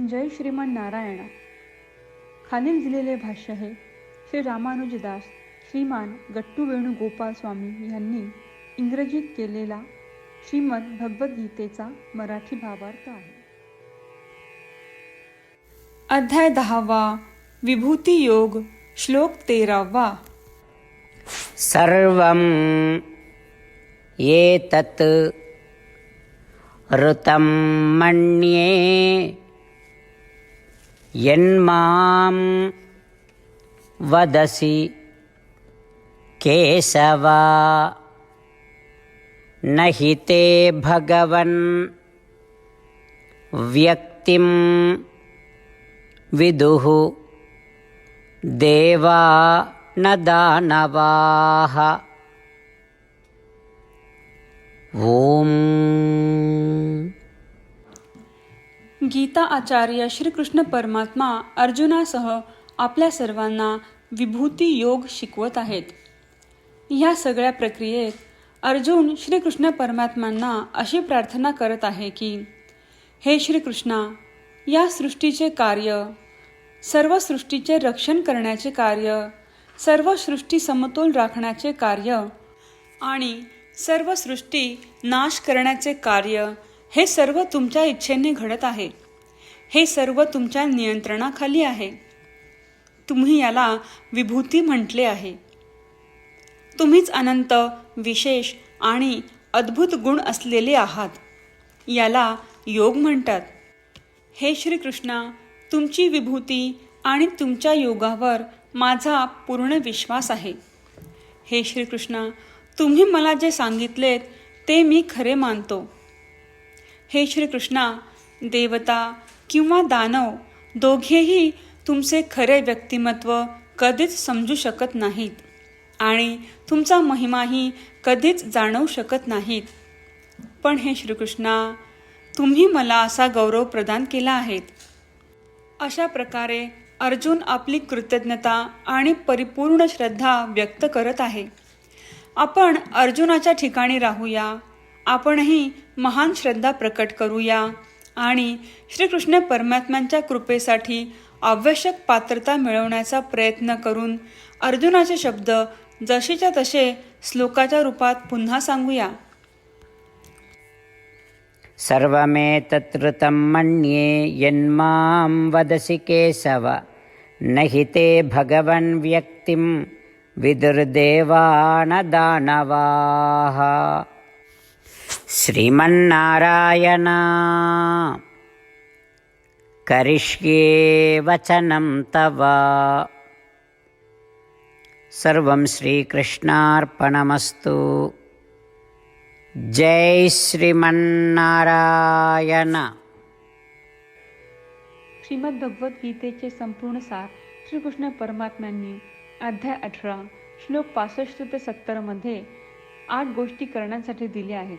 जय श्रीमान नारायण. खालील दिलेले भाष्य हे श्री रामानुजदास श्रीमान गट्टू वेणुगोपाल स्वामी यांनी इंग्रजीत केलेला श्रीमद भगवद्गीतेचा मराठी भावार्थ आहे. अध्याय दहावा विभूती योग श्लोक तेरावा. सर्वं एतत् ऋतं मन्ये यन्मां वदसि केशवा। न हि ते भगवन् व्यक्तिं विदुः। देवा न दानवाः गीता आचार्य श्रीकृष्ण परमात्मा अर्जुनासह आपल्या सर्वांना विभूती योग शिकवत आहेत. ह्या सगळ्या प्रक्रियेत अर्जुन श्रीकृष्ण परमात्मांना अशी प्रार्थना करत आहे की हे श्रीकृष्णा या सृष्टीचे कार्य सर्व सृष्टीचे रक्षण करण्याचे कार्य सर्व सृष्टी समतोल राखण्याचे कार्य आणि सर्व सृष्टी नाश करण्याचे कार्य हे सर्व तुमच्या इच्छेने घडत आहे. हे सर्व तुमच्या नियंत्रणाखाली आहे. तुम्ही याला विभूती म्हटले आहे. तुम्हीच अनंत विशेष आणि अद्भुत गुण असलेले आहात. याला योग म्हणतात. हे श्रीकृष्णा तुमची विभूती आणि तुमच्या योगावर माझा पूर्ण विश्वास आहे. हे श्रीकृष्णा तुम्ही मला जे सांगितलेत ते मी खरे मानतो. हे श्रीकृष्णा देवता किंवा दानव दोघेही तुमचे खरे व्यक्तिमत्व कधीच समजू शकत नाहीत आणि तुमचा महिमाही कधीच जाणवू शकत नाहीत. पण हे श्रीकृष्णा तुम्ही मला असा गौरव प्रदान केला आहेत अशा प्रकारे अर्जुन आपली कृतज्ञता आणि परिपूर्ण श्रद्धा व्यक्त करत आहे. आपण अर्जुनाच्या ठिकाणी राहूया. आपणही महान श्रद्धा प्रकट करूया आणि श्रीकृष्ण परमात्म्यांच्या कृपेसाठी आवश्यक पात्रता मिळवण्याचा प्रयत्न करून अर्जुनाचे शब्द जसेच्या तसे श्लोकाच्या रूपात पुन्हा सांगूया. सर्वमेतत् तं मन्ये यन्मां वदसि केशव न हि ते भगवन् व्यक्तिं विदुर्देवा न दानवाः श्रीमन्नारायण करिष्ये वचनं तव सर्वं श्रीकृष्णार्पणमस्तु जय श्रीमन्नारायण श्रीमद भगवद्गीतेचे संपूर्ण सार श्रीकृष्ण परमात्म्यांनी अध्याय अठरा श्लोक पासष्ट ते सत्तरमध्ये आठ गोष्टी करण्यासाठी दिल्या आहेत.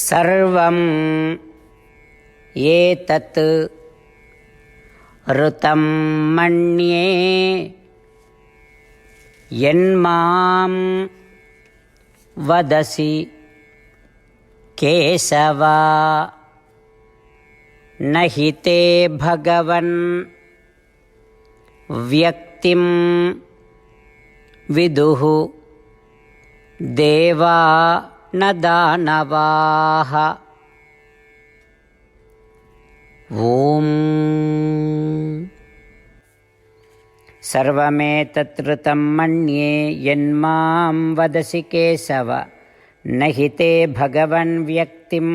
सर्वं एतत् ऋतं मन्ये यन्मां वदसि केशवा न हि ते भगवन् व्यक्तिं विदुः देवा न दानवाः ॐ। सर्वमेतत्कृतं मन्ये यन्मां वदसि केशव। न हि ते भगवन् व्यक्तिं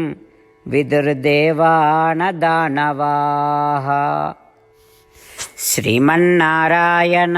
विदुर्देवा न दानवाः श्रीमन्नारायण